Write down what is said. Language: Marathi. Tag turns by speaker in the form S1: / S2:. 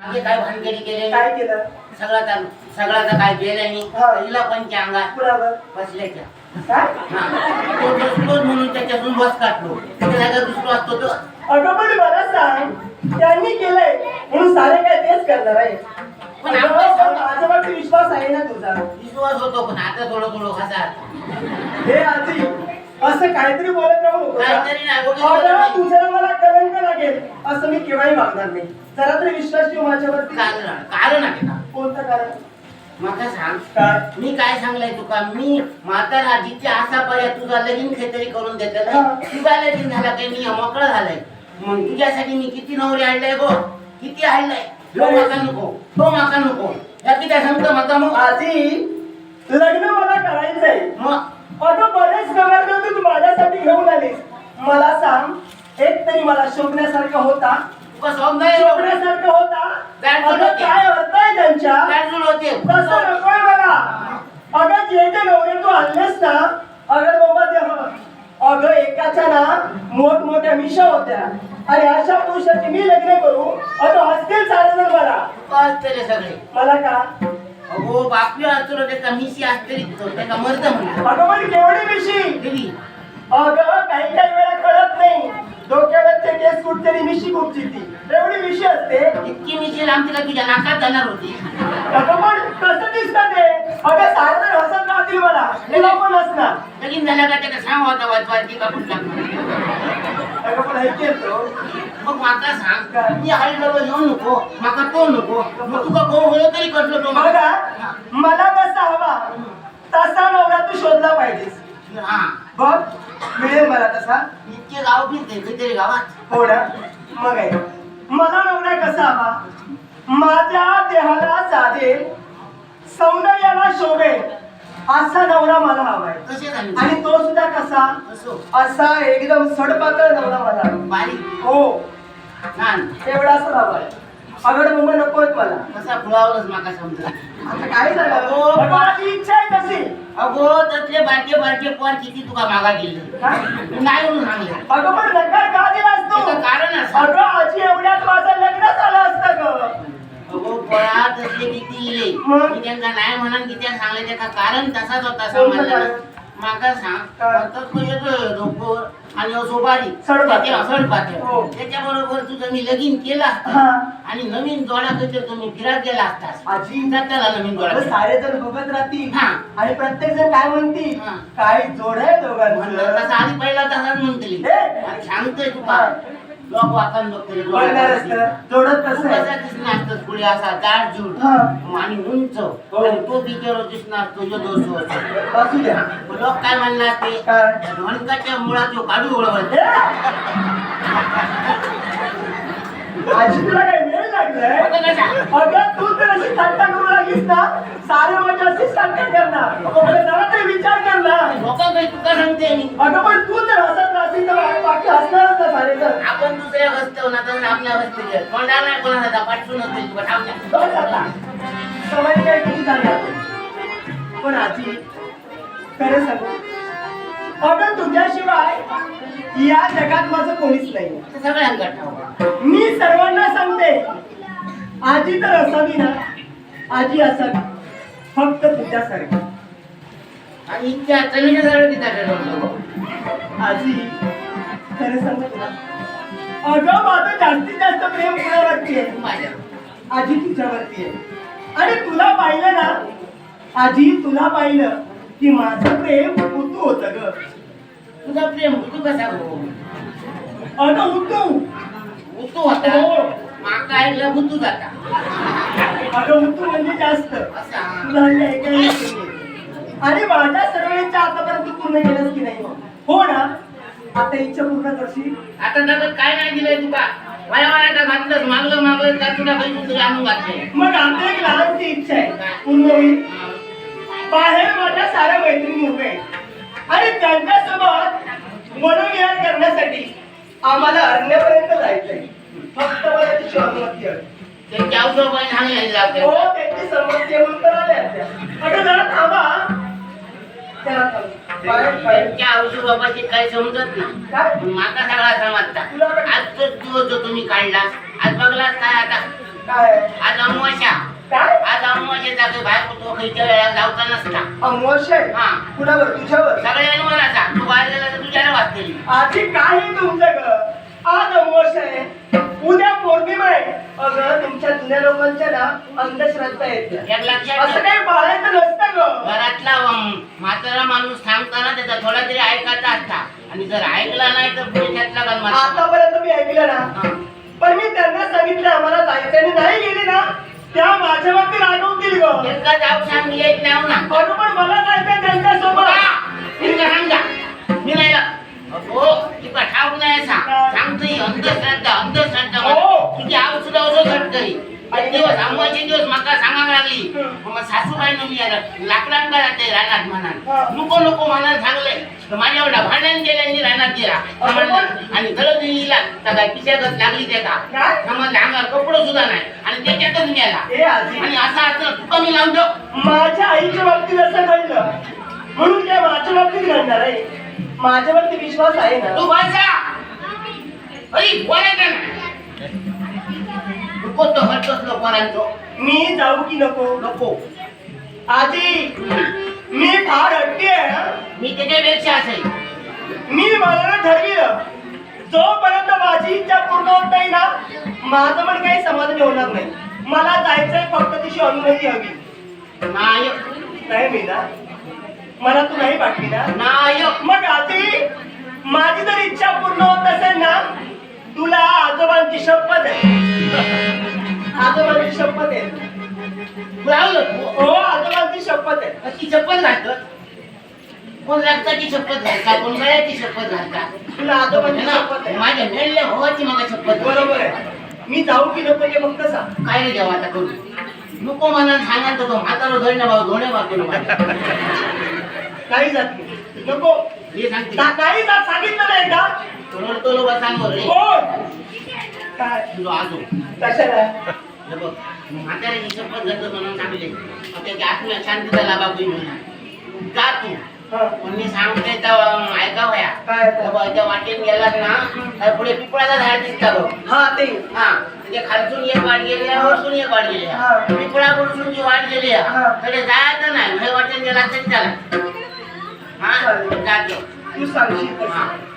S1: काय भानगडी केले?
S2: काय केलं?
S1: सगळा सगळ्याचा काय केल्याने
S2: हा.
S1: पहिला पंच अंगात
S2: कुणावर
S1: बसल्याच्या
S2: काय
S1: हा. तो दुसरोच म्हणून त्याच्यातून बस काढलो. त्याच्या दुसरो असतो तो
S2: अगं पण मला सांग त्यांनी केलंय. म्हणून सारे काय तेच करणार आहे.
S1: पण
S2: पण माझ्यावरती विश्वास आहे ना तुझा?
S1: विश्वास होतो पण आता थोडं थोडं हजार
S2: हे आजी असं काहीतरी बोलत राहू नको.
S1: नाही.
S2: तुझ्याला मला कलंक लागेल. असं मी केव्हाही वागणार नाही. जरा तरी विश्वास ठेव माझ्यावरती.
S1: कारण कारण आहे का
S2: कोणतं कारण?
S1: मका सांग.
S2: काय?
S1: मी काय सांगलंय तुका? मी म्हातारा जिथे असा पर्याय तुझा लगीन खेतरी करून देत
S2: हा.
S1: तुझा लगीन झाला काही मी मोकळा झालाय. मग तुझ्यासाठी मी किती नवरे आणलाय गो किती आणलाय? तो माका नको. तो माका नको. या किती सांगतो माका मग.
S2: आजी लग्न मला करायचंय.
S1: मग?
S2: अगं बरेच नवरदेव तू तू माझ्यासाठी घेऊन आलीस. मला सांग एक तरी मला शोभण्यासारखा होता? शोभण्यासारखा होता?
S1: काय
S2: अगं
S1: बोलते?
S2: काय अर्थ आहे त्यांच्या?
S1: गाडजूळ होते.
S2: तसं नकोय मला अगं जे नवरे तू आणलेस ना अगं बाबा ते ह- अगं एकाच्या ना मोठमोठ्या मिशा होत्या. आणि अशा पुरुषाची मी लग्न करू. अगं हसतील चालेल मला.
S1: असते सगळे.
S2: मला का?
S1: अगो बापी असतो त्याचा मिशी असते त्याचा मर्द म्हणतो.
S2: अगं पण केवढी मिशी?
S1: देवी.
S2: अगं काही काही वेळा कळत नाही. डोक्यावरचे केस कुठतरी मिशी कुठची ती? एवढी मिशी असते?
S1: इतकी मिशी लांबती का तुझ्या नाकात जाणार होती.
S2: अगं पण कसं दिसतं ते? अगं सारे हसत राहतील मला. तुला पण हसणार.
S1: लगीन झाल्या का त्याला सांग होता वाचवायची का कुठला मग माका सांग मी आई डबल येऊ नको माका तो नको मग तुका गो होय तरी तो
S2: बघा मला कसा हवा तसा नवरा तू शोधला पाहिजेस.
S1: हा.
S2: बघ मिळेल मला तसा.
S1: इतके गाव फिरते काहीतरी गावात.
S2: हो ना. मग आहे. मला नवरा कसा हवा? माझ्या देहाला साधेल सौंदर्याला शोभेल. असा नवरा मला हवाय. आणि तो सुद्धा कसा?
S1: असो.
S2: असा एकदम सडपातळ नवरा मला हो.
S1: छान.
S2: एवढा असं हवाय. अगड मुंबई नकोय मला.
S1: कसा फुलावलंच माका समजा
S2: आता काय झालं?
S1: हो,
S2: माझी इच्छा आहे तशी.
S1: अगो त्यातले बारके बारके पोर किती तुका मागा गेले.
S2: काय?
S1: नाही म्हणून सांगले
S2: अगं पण नकार का दिलास तू?
S1: त्याचं कारण असं.
S2: अगं आजी एवढ्यात माझं लग्न झालं
S1: किती इले
S2: मग?
S1: मी त्यांना नाही म्हणून सांगले त्याचा कारण तसाच होता
S2: कोणतं कारण?
S1: माका सांग? आता आणि.
S2: सडपातळ हो.
S1: त्याच्या बरोबर तुझं मी लगीन केलं असतं.
S2: हा.
S1: आणि नवीन जोडा कधी तुम्ही फिरात गेला असतास
S2: आजी
S1: त्याला नवीन जोडा
S2: अगं, सारे जण बघत राहतील
S1: हा.
S2: आणि प्रत्येक जण काय म्हणतील
S1: हा.
S2: काय जोड आहे
S1: म्हणलं तसं आधी पहिला तसाच म्हणतली
S2: हे?
S1: आणि सांगतोय तू
S2: हा.
S1: लोक
S2: बोलणार असतं. जोडत कसं आहे.
S1: दिसणार पुढे असा जाड जूड.
S2: हा.
S1: आणि उंच.
S2: हो.
S1: आणि तो बिचारो दिसणार तुझ्या दोष होता.
S2: असू द्या.
S1: लोक काय म्हणणार ते?
S2: काय?
S1: धनकाच्या मुळात तो काढू ओळख?
S2: आजी तुला काय वेळ लागलाय अगं तू तर अशी थट्टा करू लागलीस ना? सारे म्हणजे अशीच थट्टा करणार. अगं, जरा तरी विचार कर ना.
S1: लोक काही तुका सांगते मी.
S2: अगं पण तू जर हसत राहशील तर बाकी हसणारच
S1: आपण दुसऱ्या वस्तू ना तर आपल्या वस्तू घे तोंडा नाही कोणाचा पाठवून होते
S2: बस आता. सवय काय किती झाल्या पण आजी खरं सांगू. अगं तुझ्याशिवाय या जगात माझं कोणीच नाही.
S1: सगळ्यांना ठाव
S2: मी सर्वांना सांगते. आजी तर असावी ना. आजी असावी. फक्त तुझ्यासारखी.
S1: आणि इतक्या चवीने सगळं तिथं
S2: आजी खरं सांगू तुला अगं माझं जास्तीत जास्त प्रेम कुणावरती आहे?
S1: माझ्या.
S2: आजी तुझ्यावरती आहे. आणि तुला पाहिलं ना? आजी तुला पाहिलं की माझं प्रेम उतू होत ग.
S1: तुझा प्रेम तू कसा हो
S2: अगं उतू.
S1: उतू होता
S2: हो.
S1: माका ऐकलं बुतू जाता.
S2: अगं उतू म्हणजे जास्त. तुला ऐकायला. आणि माझ्या सर्व इच्छा आतापर्यंत पूर्ण केल्यास की नाही हो ना? आता इच्छा पूर्ण करशील?
S1: आता त्याच्यात काय नाही दिलंय तुका? वाया वाया का घातलंस मागलं मागलं तुला काही दुसरी आणून
S2: मग एक लहानशी इच्छा आहे. पूर्ण होईल बाहेर माझ्या साऱ्या मैत्रिणी उभे आहेत. आणि त्यांच्यासोबत मनोविहार करण्यासाठी आम्हाला अरण्यापर्यंत जायचंय. फक्त मला ती त्यांची संमती आहे म्हणून तर आल्या
S1: त्यांच्या औषध बाबाची काही समजत
S2: काय?
S1: माका सगळा समजता. आज तो दिवस जो तुम्ही काढला आज बघलास काय आता?
S2: काय
S1: आज अमावस्या.
S2: काय
S1: आज अमावस्याचा काही बाहेर तो खयच्या वेळा जाऊचा नसता.
S2: अमोश आहे?
S1: हा.
S2: कुणावर? तुझ्यावर?
S1: सगळ्यांनी म्हणाचा तू बाहेर गेला तर तुझ्याने वाचतेली
S2: आधी काही तुमचं ग आज अमोश आहे. उद्या पौर्णिमा आहे. अगं तुमच्या जुन्या लोकांच्या ना अंधश्रद्धा येते. असं. काही पाळायचं नसतं.
S1: अम, म्हातारा माणूस सांगताना त्याचा थोडा तरी ऐकायचा असता. आणि जर ऐकला नाही तर पुढे त्यातला गणमात
S2: आतापर्यंत मी ऐकलं ना पण मी त्यांना सांगितलं आम्हाला जायचं नाही गेली ना त्या माझ्यावरती रागवतील ग.
S1: एका जाऊ सांग येत नाही ना.
S2: बरोबर मला जायचं त्यांच्यासोबत.
S1: सांगा मी नाही हो तुका ठाऊक नाही सांगतो ही. अंधश्रद्धा अंधश्रद्धा.
S2: हो.
S1: आव सुद्धा असं घट एक दिवस आंबाचे दिवस म्हाका सांगायला लागली
S2: हं.
S1: मग सासूबाई नी लाकडांका जाते रानात म्हणा
S2: हं.
S1: नको नको म्हणा सांगले. तर माझ्या एवढा भांडण केल्यानी रानात गेला. म्हणलं? आणि गरज तर काय पिशागत लागली ते का?
S2: काय?
S1: समजलं अंगावर कपडे सुद्धा नाही. आणि त्याच्यातच गेला
S2: आजी.
S1: आणि असं असं तुका मी लावून देऊ
S2: माझ्या आईच्या बाबतीत असं घडलं. म्हणून काय माझ्या बाबतीत घडणार आहे? माझ्यावरती विश्वास आहे ना?
S1: तू बसा. अरे बोलायचं ना नको तो हटतोच लोकांचो
S2: मी जाऊ की नको?
S1: नको.
S2: आजी मी फार हट्टी आहे हं.
S1: मी त्याच्यापेक्षा असेल
S2: मी मनानं ठरविलं जोपर्यंत माझी इच्छा पूर्ण होत नाही ना माझं पण काही समाधान होणार नाही. मला जायचंय फक्त तिची अनुमती हवी.
S1: नायक
S2: नाही मी ना मला तू नाही पाठवी ना?
S1: नायक
S2: मग आधी माझी जर इच्छा पूर्ण होत असेल ना तुला आजोबांची शपथ आहे. शपथ आहे. हो आजोबांची शपथ आहे.
S1: ती शपथ घालतो कोण रक्ताची शपथ घालता कोण गळ्याची शपथ घालता
S2: तुला आजोबांची शपथ आहे.
S1: माझ्या मेळल्या भावाची मला शपथ घालता.
S2: बरोबर आहे. मी जाऊ की नको ते फक्त सांग
S1: काय रे देवा आता करू? नको म्हणा सांगा तो म्हातारा धरणं भाऊ धोणे माझ्या.
S2: काही जात नाही. नको.
S1: हे सांगते.
S2: का- काही जात सांगितलं नाही का?
S1: रडतो लो बसांवर रे?
S2: कोण? काय
S1: तुझं आजो
S2: कशाला?
S1: हे बघ म्हाताऱ्याची शपथ घातलं म्हणून सांगले मग त्याची आत्म्या शांतीचा लाभा होईल म्हणून जा तू
S2: हा.
S1: पण मी सांगते तेव्हा ऐकावं या
S2: काय
S1: त्या वाटेत ना तर पुढे पिपळाचा झाड दिसता बघ
S2: हा ते
S1: हा म्हणजे खालसून एक वाट गेली आहे, वरतून एक वाट गेली. आहे. पिपळाकडून जी वाट गेली. कडे जायचं नाही हे वाटेत गेला तरी चालेल हा. जातो
S2: तू सांगशील.